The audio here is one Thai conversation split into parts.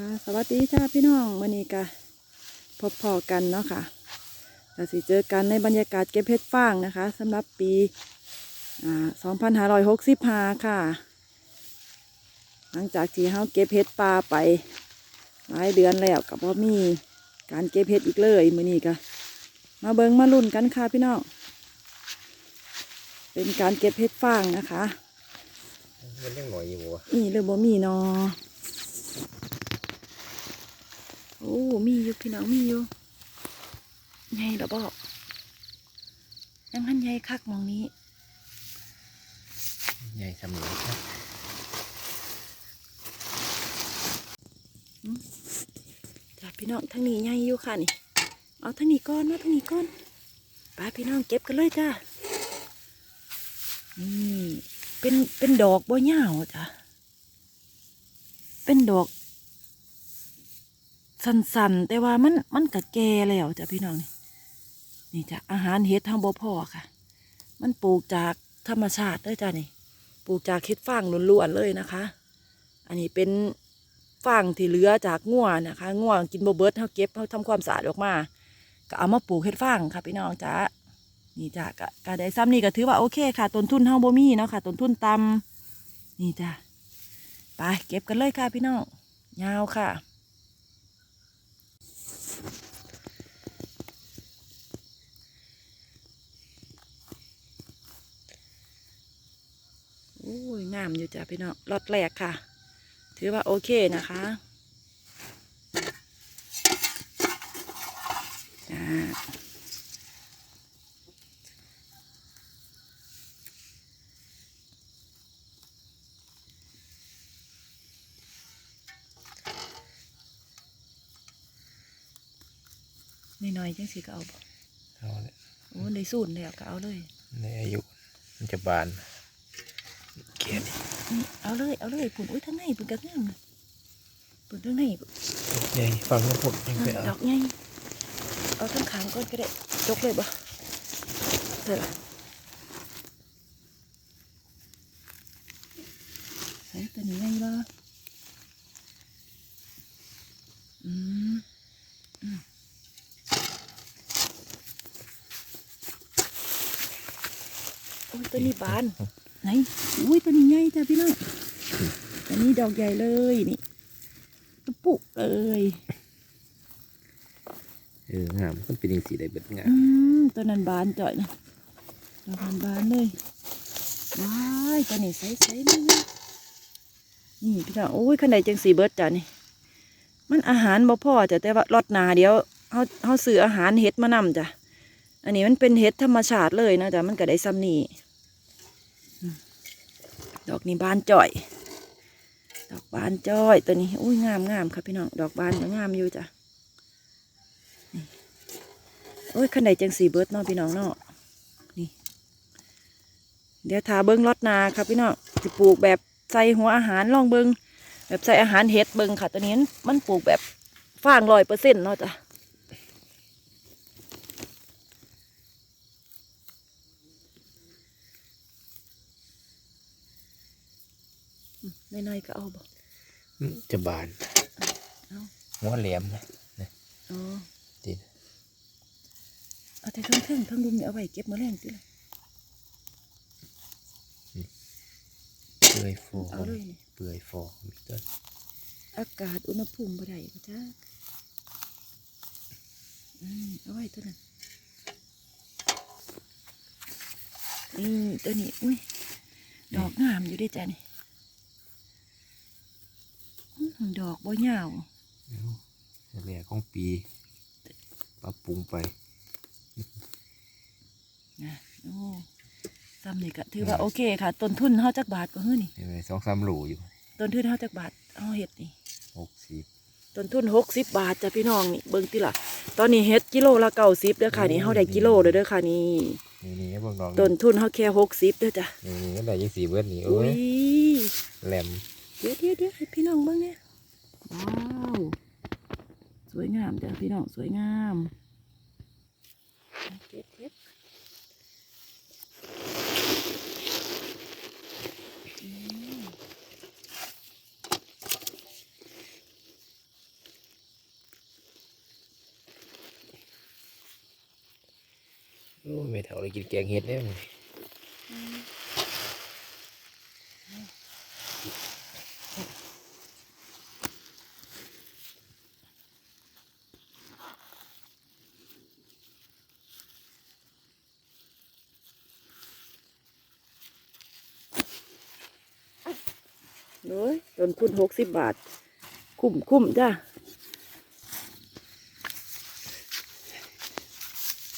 ค่ะสวัสดีจ้าพี่น้องวันนี้ก็พบพอกันเนาะค่ะก็สิเจอกันในบรรยากาศเก็บเพชรฟางนะคะสำหรับปีอ่า2565 ค่ะ หลังจากที่เฮาเก็บเพชรปลาไปหลายเดือนแล้วกับพ่มีการเก็บเพชรอีกเลยมื้อนี้ก็มาเบิงมาลุ่นกันค่ะพี่น้องเป็นการเก็บเพชรฟางนะคะมันยังหน่อยอยู่วะนี่เลยบ่มีเนอ โอ้ มีอยู่พี่น้องมีอยู่ใหญ่ดอกบอกยังหันใหญ่คักหมองนี้ ใหญ่สำนีครับจ้าพี่น้องทั้งนี้ใหญ่อยู่ค่ะนี่ เอาทั้งนี้ก้อนเนาะทั้งนี้ก้อนไปพี่น้องเก็บกันเลยจ้านี่เป็นเป็นดอกบ่ยาวจ้ะเป็นดอก สันๆ แต่ว่ามันมันกะแก่แล้วจ้ะพี่น้องนี่นี่จ้ะอาหารเห็ดทางบ่พ่อค่ะ มันปลูกจากธรรมชาติเลยจ้ะนี่ ปลูกจากเห็ดฟางล้วนๆเลยนะคะ อันนี้เป็นฟางที่เหลือจากง่วนะคะง่วกินโบเบิร์ตเขาเก็บเขาทำความสะอาดออกมาก็เอามาปลูกเห็ดฟางค่ะพี่น้องจ้ะนี่จ้ะก็ก็ได้ซ้ำนี่ก็ถือว่าโอเคค่ะต้นทุนเฮาบ่มีเนาะค่ะต้นทุนต่ำนี่จ้ะไปเก็บกันเลยค่ะพี่น้องยาวค่ะ โอ้ยงามอยู่จ้ะพี่น้องรอดแรกค่ะ ถือว่าโอเคนะคะจ้าน้อยๆจังสิก็เอาบ่เอาเนี่ยโอ้ในสูนแล้วก็เอาเลย ในอายุมันจะบาน เกียดนี่เอาเลยเอาเลยปุ่นอุ้ยทั้งในปุ่นกระเงื่อมปุ่นทั้งในปุ่นใหญ่ฟังแล้วผมยังไปดเอาอกใหญ่เอาทั้งขางก้อนก็ได้จกเลยบ่เสร็จละใส่ตัวนี้ไงบ่อืมอืมโอ้ยตัวนี้บาน ไหนอุ้ยตัวนี้ใหญ่จ้ะพี่น้องอันนี้ดอกใหญ่เลยนี่ตุ๊ปุกเลยเอองามมันเป็นยังสีได้เบิดงาอืมมตัวนั้นบานจ่อยนะดอกมันบานเลยว้ายตัวนี้ใสใสๆนี่นะนี่พี่น้องโอ้ยขันใดจังสีเบิร์ดจ้ะนี่มันอาหารบ่พอจ้ะแต่ว่ารอดหนาเดียวเขาเขาซื้ออาหารเห็ดมานำจ้ะอันนี้มันเป็นเห็ดธรรมชาติเลยนะจ้ะมันก็ได้ซ้ำนี่อืม ดอกนี้บานจ่อย ดอกบานจ้อยตัวนี้อุ้ยงามงามค่ะพี่น้องดอกบานก็งามอยู่จ้ะโอ้ยขันใดจังสีเบิร์ดเนาะพี่น้องเนาะนี่ เดี๋ยวทาเบิ้งรดนาครับพี่น้องจะปลูกแบบใส่หัวอาหารลองเบิ้งแบบใส่อาหารเห็ดเบิ้งค่ะตัวนี้มันปลูกแบบฟางร้อยเปอร์เซ็นต์เนาะจ้ะ น้อยๆก็เอาบ่มันจะบานเอาหัวแหลมนะอ๋อดินเอาแต่ทั้งเทิงทั้งดุมเนี่ยเอาไว้เก็บมาแรงสิล่ะเปื่อยฟอเอาเลยนี่เปื่อยฟอมีต้นอากาศอุณหภูมิบ่ได้ก็จ้าอืมเอาไว้ตัวนั้นนี่ตัวนี้ อุ้ย ดอกงามอยู่เด้วยจ้ะนี่อื้อหือ ดอกบ่ยาวเอาแรกของปีปรับปรุงไปนะโอ้ซ้ำนี่ก็ถือว่าโอเคค่ะ ต้นทุนเฮาจักบาทก็เฮ้อนี่เห็นไหมสองสามโหลอยู่ ต้นทุนเฮาจักบาทเฮาเฮ็ดนี่หกสิบต้นทุนหกสิบบาทจ้ะพี่น้องนี่เบิ่งติล่ะตอนนี้เฮ็ดกิโลละเก้าสิบเด้อค่ะนี่เฮาได้กิโลเด้อเด้อค่ะนี่นี่นี่พวกน้องต้นทุนเฮาแค่หกสิบเด้อจ้ะนี่นี่ก็ได้ยังสีเบิดนี่อุ้โอ้ยยแหลมเดี๋ยวเดี๋ยวเดี๋ยวให้พี่น้องเบิ่งเนี่ย ว้าวสวยงามจ้ะพี่น้องสวยงามเก็บเก็บโอ้ไม่เท่าเลยกินแกงเห็ดเนี่ย หกสิบบาท คุ้มคุ้มจ้า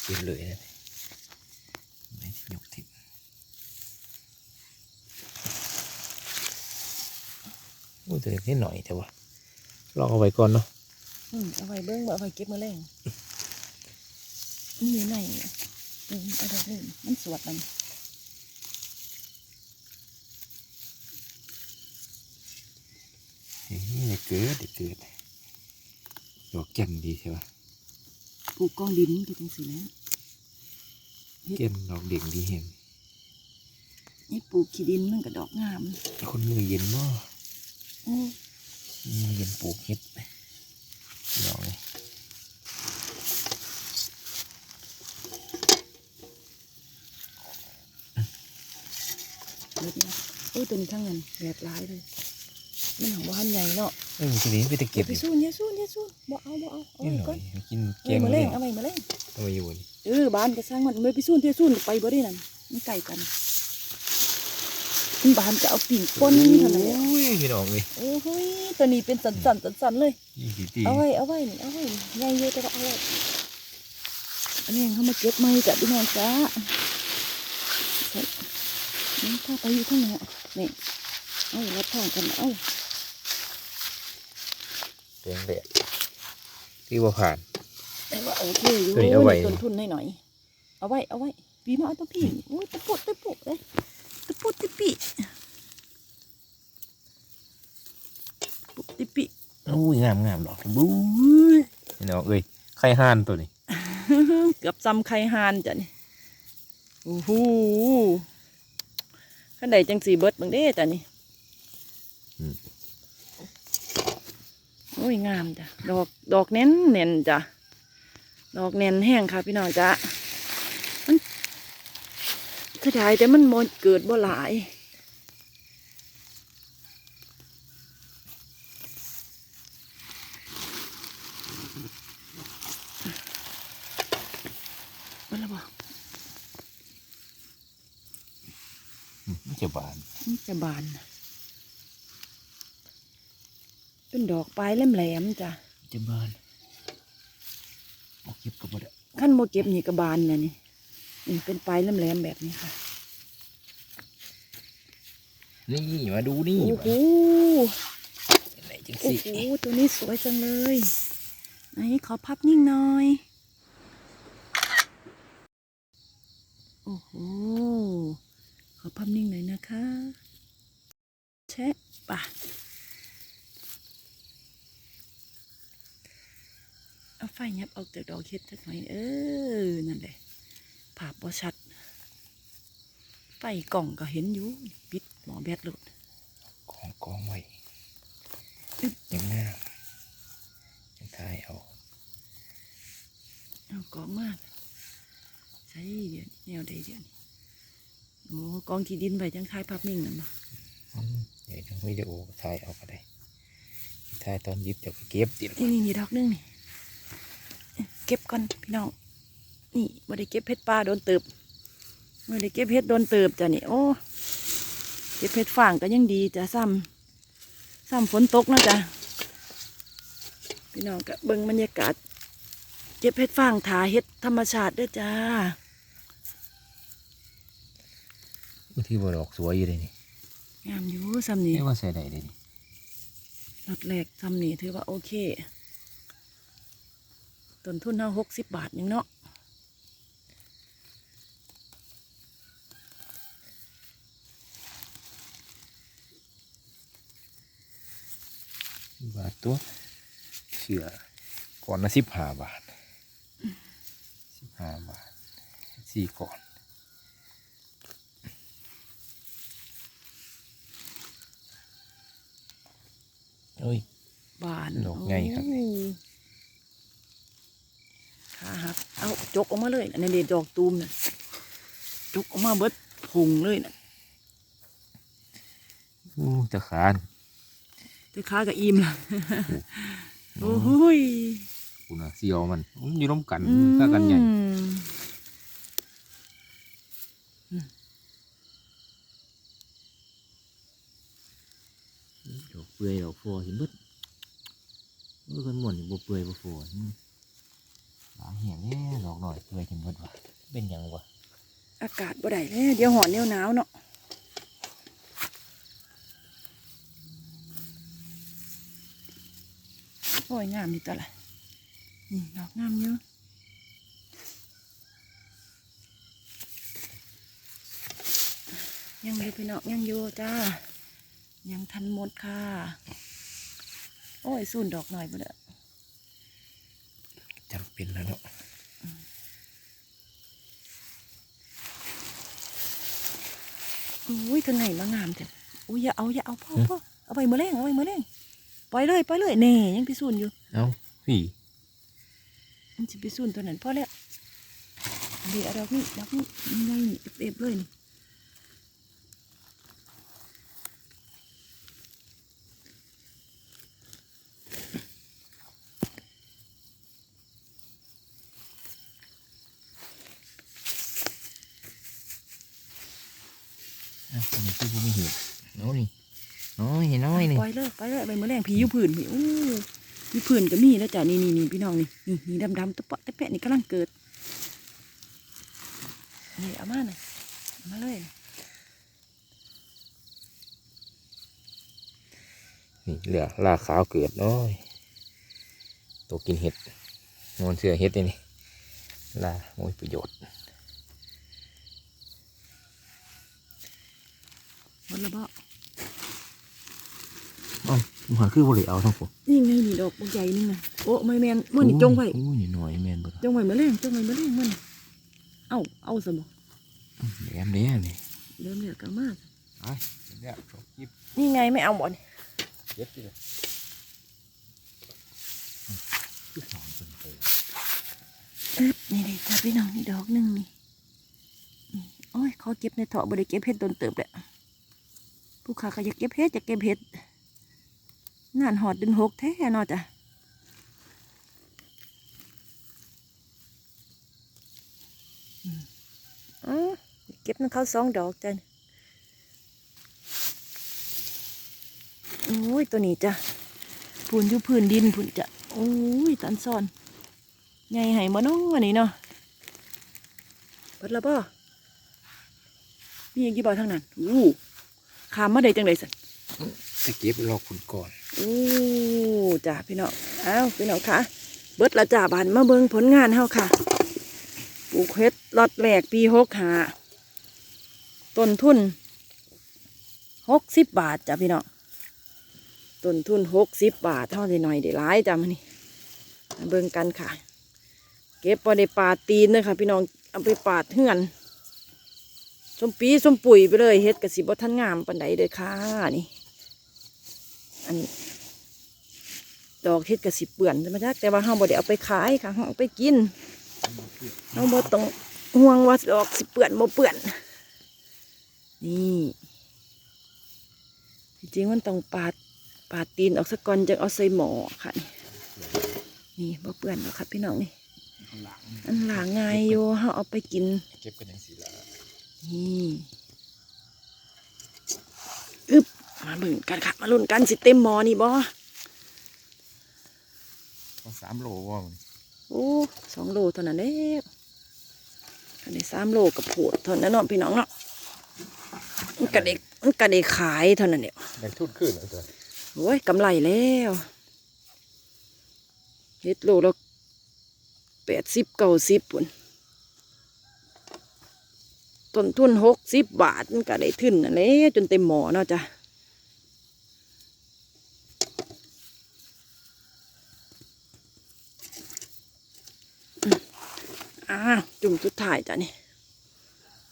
กินเลยนะไม่ยกทิพโอ้ยตัวเล็กนิดหน่อยแต่ว่าลองเอาไว้ก่อนเนาะอืมเอาไว้เบิ้งเอาไว้เก็บมาแรงนี่ไหนอืมเอาดอกนี่มันสวดมัน เฮ้ยนี่ เกิดเดี๋ยวเกิดดอกแก่นดีใช่ปะปลูกกองดินก็จังสิแหล้วแก่นดอกเด่งดีเห็นนี่ปลูกขี้ดินมันก็ดอกงามคนมือเย็นบ่โอ้มือเย็นปลูกเห็ดดอกเลยเล็ดนะโอ้ยตัวนี้ทั้งเงินแบบร้ายเลย มันของบ้านใหญ่เนาะเออทีนี้ไปตะเก็บไปอยู่สู้เนี่ยสู้เนี่ยสู้บ่เอาบ่เอาเอานิดไว้หน่ก่ออยนกินแกเอางมามาเล่เล่งนเอาไว้มาเล่งเอามาอยู่นี่เออบ้านก็สร้างมันไม่ไปสู้เที่ยวสู้ไปบ่ได้นั่นมันไก่กันมันบ้านจะเอาปิ่งป้นเท่านั้นแหละโอ้ยพี่น้องเลยโอ้โหยตัวนี้เป็นสันสันสันสันๆเลยยี่สิบตีเอาไว้เอาไว้นี่เอาไว้นี่ใหญ่เยอะแต่ว่าเอาไว้อันนี้เขามาเก็บไม้กับพี่น้องจ้าใส่นี่ถ้าไปอยู่ข้างหน้านี่เอารับทางกันเอา แกงแดดที่ว่าผ่าน แต่ว่าโอเคอยู่ตัวนี้เอาไว้ ต้นทุนหน่อยๆเอาไว้เอาไว้ปีมาเอาตัวพี่โอ้ยตะปุดตะปุดเลยตะปุดตะปีตะปุดตะปีโอ้ยงามงามดอกบู๊ยพี่น้องเอ้ยไข่ห่านตัวนี้เกือบซ้ำไข่ฮานจ้ะนี่โอ้โหขันใดจังสีเบิดเบางเด้จ้ะนี่ อ้ยงามจ้ะดอกดอกเน้นเน้นจ้ะดอกเน้นแห้งค่ะพี่น้องจ้ะมันกระดายแต่มันโมเกิดบ่หลายมันละบ่อืมจะบานมันจะบานน่ะ เป็นดอกปลายแหลมๆจ้ะจะบานเอาเก็บกับบ่ได้ขั้นโมเก็บนี่กระบานนะนี่นี่เป็นปลายแหลมๆแบบนี้ค่ะ นี่มาดูนี่โอ้โหไหนจังโอ้สิโหตัวนี้สวยจังเลยไหนขอพับนิ่งหน่อย โอ้โห ขอพับนิ่งหน่อยนะคะ แชะป่ะ เอาไฟยับออกจากดอกเห็ดสักหน่อยเออนั่นแหละภาพบ่ชัด ไฟกล่องก็เห็นอยู่ปิดหมอแบตหลุดกองกองไว้อึ๊บยังงามยังทายเอาเอากองมากใช่เดี๋ยวแนวใดเดี๋ยวนี้โอ้กองขี้ดินไปจังทายภาพนิ่งนั่นมาอืมเดี๋ยวทางวิดีโอทายเอาก็ได้ทายตอนหยิบเดี๋ยวก็เก็บติดนี่นี่นี่ดอกหนึงนี่ เก็บก่อนพี่น้อง นี่ไม่ได้เก็บเพชรปลาโดนเติบไม่ได้เก็บเพชรโดนเติบจ้ะนี่โอ้เก็บเพชรฝางก็ยังดีจ้ะซ้ำซ้ำฝนตกนะจ้ะพี่น้องก็เบิ่งบรรยากาศ เก็บเพชรฝางถาเฮ็ดธรรมชาติเด้วยจ้าบางทีบ่ดอกสวยอยู่เลยนี่งามอยู่ซ้ำนี่ไม่ว่าใส่ได้เลยนี่รถแรกทำนี่ถือว่าโอเค ต้นทุนเท่าหกสิบบาทหนึงเนาะบาทตัวเชื่อก่อนละสิบห้าบาทสิบห้าบาทสี่ก่อนเอ้ยบานดอกใหญ่ครับ โอ้ขาหัก เอา จกออกมาเลยอันนี้เด็ดดอกตูมน่ะจกออกมาเบิดพงเลยนะอู้จะขานแต่ค้ากับอิ่มละโอ้โหยกูน่ะเสียวมันมันอยู่ร่วมกันถ้ากันใหญ่อืมดอกเปื่อยดอกฟอเห็นเบิดเมื่อกันหม่วนนี่บ่เปื่อยบ่ฟออืม หาเหี่ยแน่ดอกหน่อยเปื่อยเห็นเบิดวะเป็นยังวะอากาศบ่ได้แล้วเดี๋ยวหอนเดี๋ยวหนาวเนาะโอ้ยงามดีตัวละนี่ดอกงามเยอะยังอยู่พี่น้องยังอยู่จ้า ยังทันหมดค่ะ โอ้ยสูนดอกหน่อยบ่เด้อ จำเป็นแล้วเนาะอุ้ยทางไหนมางามเถอะอุ้ยอย่าเอาอย่าเอาพ่อพ่อเอาไปมือแรงเอาไปมือแรงปล่อยเลยปล่อยเลยแน่ยังพิสูจน์อยู่เอ้าพี่มันจะพิสูจน์ตัวนั้นพอแล้วเดี๋ยวเอาดอกนี้ดอกนี้นี่ไงนี่เอฟๆเลยนี่ อะอันนี้คือบ่มีเห็ดน้อยนี่น้อยน้อยนี่ปเลยไปเลยไปเมื่อแรงผีอยู่ผื่นผีอู้มีผื่นก็มีแล้วจ้ะนี่นี่นี่พี่น้องนี่นี่นี่ดำๆตะเปาะตะแปะนี่กำลังเกิดนี่เอามาหน่อยเอามาเลยนี่เหลือลาขาวเกิดน้อยตัวกินเห็ดนอนเสือเห็ดนี่นี่ลาโอ้ยประโยชน์ หมดและบ่อ๋อมันหาคือบ่ได้เอาทั้งผมนี่ไงนี่ดอกบางใหญ่นึงนะโอ้ไม่แมนมื่อนี่จงไว้โอ้ยนี่หน่อยแม่นบ่จงไว้มาเล่งจงไว้มาเล่งมันเอ้าเอาสมอแหลมเด้นี่เริ่มเหลือกันมากไปเนี่ยชมยิบนี่ไงไม่เอาหมดเย็บดิเลยคือสองเป็นเตยอึ๊บนี่เลยจ้าพี่น้องนี่ดอกหนึ่งนี่นี่โอ้ยขอเก็บในเถาะบริเก็บเห็ดโดนเติบแหละ ผู้ขาก็อยากเก็บเห็ดจะเก็บเห็ดงานหอดดินหกแท้เนอจ้ะอ๋อเก็บนั่นเขาสองดอกจ้ะโอ้ยตัวนี้จ้ะพูนอยู่พื้นดินพูนจ้ะโอ้ยตันซ่อนใหญ่ให้มาน้องอันนี้เนาะเปิดและบ่มีอย่างกี่บ่ทางนั้นอู้ ขามมาได้จังไดสันจะเก็บรอคุณก่อนโอ้จ้าพี่น้องอ้าวพี่น้องค่ะเบิดละจ้าบานมาเบิ่งผลงานเฮาค่ะปลูกเฮ็ดล็อตแรกปีหกหาต้นทุนหกสิบบาทจ้ะพี่น้องต้นทุนหกสิบบาทเท่าได้หน่อยได้หลายจ้ะมันนี่มาเบิ่งกันค่ะ เก็บพอได้ปาดตีนเลยค่ะ พี่น้องเอาไปปาดเฮือน สมปีสมปุ๋ยไปเลยเฮ็ดกระสิบ่ทันงามปันใดเด้อค่ะนี่ อันนี้ ดอกเฮ็ดกระสิเปื่อนใช่ไหมจ๊ะแต่ว่าเฮาบ่ได้เอาไปขายค่ะเฮาเอาไปกินเฮาบ่ต้องห่วงว่าดอกสิเปื่อนบ่เปื่อน นี่จริงๆมันต้องปาดปาดตีนออกสักก่อนจะเอาใส่หมอค่ะ นี่นี่บ่เปื่อนหรอกครับพี่น้องนี่อันหลางง่ายอยู่เฮาเอาไปกินเก็บกันอย่างสีละ นี่อึบมาเบิ่งกันค่ะ มาลุ้นกันสิเต็มหมอนี่บ่ก็สามโลว่ามันโอ้สองโลเท่านั้นเด้อันนี้สามโลกับโผดเท่านั้นเนาะพี่น้องเนาะมันกระเด็กมันกระเด็กขายเท่านั้นเดียวแบ่งทุนขึ้นแล้วจ้ะโอ้ยกำไรแล้วเฮ็ดโลละแปดสิบเก้าสิบปุ่น ต้นทุนหกสิบบาทมันก็ได้ทึ่นแหละจนเต็มหมอเนาะจ้ะอืมอ้าจุ่มสุดท้ายจ้ะนี่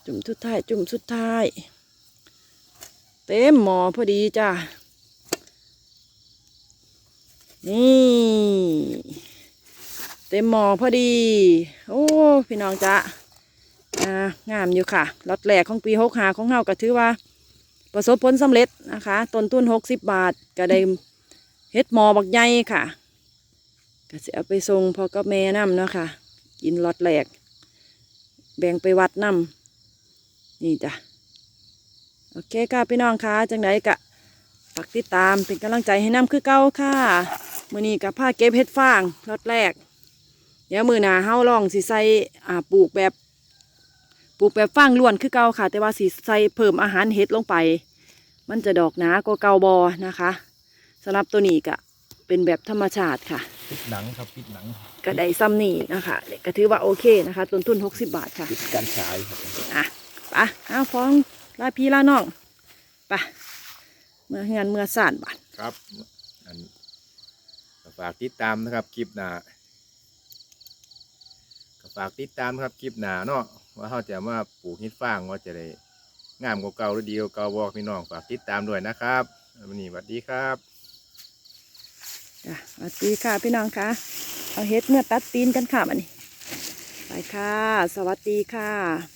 จุ่มสุดท้าย จุ่มสุดท้าย เต็มหมอพอดีจ้ะนี่เต็มหมอพอดี โอ้ พี่น้องจ๊ะ อ่างามอยู่ค่ะล็อตแรกของปีหกหาของเฮาก็ถือว่า ประสบผลสำเร็จนะคะต้นทุนหกสิบบาทก็ได้เฮ็ดหมอบักใหญ่ค่ะก็จะเอาไปส่งพอกับแม่น้ำเนาะค่ะ กินล็อตแรก แบ่งไปวัดน้ำนี่จ้ะโอเคค่ะพี่น้องค่ะจังไดกะฝากติดตามเป็นกำลังใจให้น้ำคือเก่าค่ะมือนี้กับผ้าเก็บเฮ็ดฟางล็อตแรก เดี๋ยวมือหนาเฮาลองสิใส่ปลูกแบบ ปลูกแบบฟางล้วนคือเก่าค่ะ แต่ว่าสิใส่เพิ่มอาหารเห็ดลงไป มันจะดอกหนากว่าเก่าบอนะคะสำหรับตัวนี้ก็เป็นแบบธรรมชาติค่ะปิดหนังครับปิดหนังก็ได้ซ้ำนี่นะคะก็ถือว่าโอเคนะคะต้นทุน60บาทค่ะปิดการฉายครับอะไปะเอาฟ้องลาพี่ลาน้องไปะเมื่อเงินเมื่อสานบาทครับอันก็ฝากติดตามนะครับคลิปหน้าก็ฝากติดตามนะครับคลิปหน้าเนาะ ว่าเขาจะมาปลูกเฮ็ดฟางว่าจะได้งามกว่าเก่าหรือดีกว่าเก่าบอกพี่น้องฝากติดตามด้วยนะครับวันนี้สวัสดีครับจ้ะสวัสดีค่ะพี่น้องค่ะเอาเฮ็ดเมื่อตัดตีนกันค่ะมันนี้ไปค่ะ สวัสดีค่ะ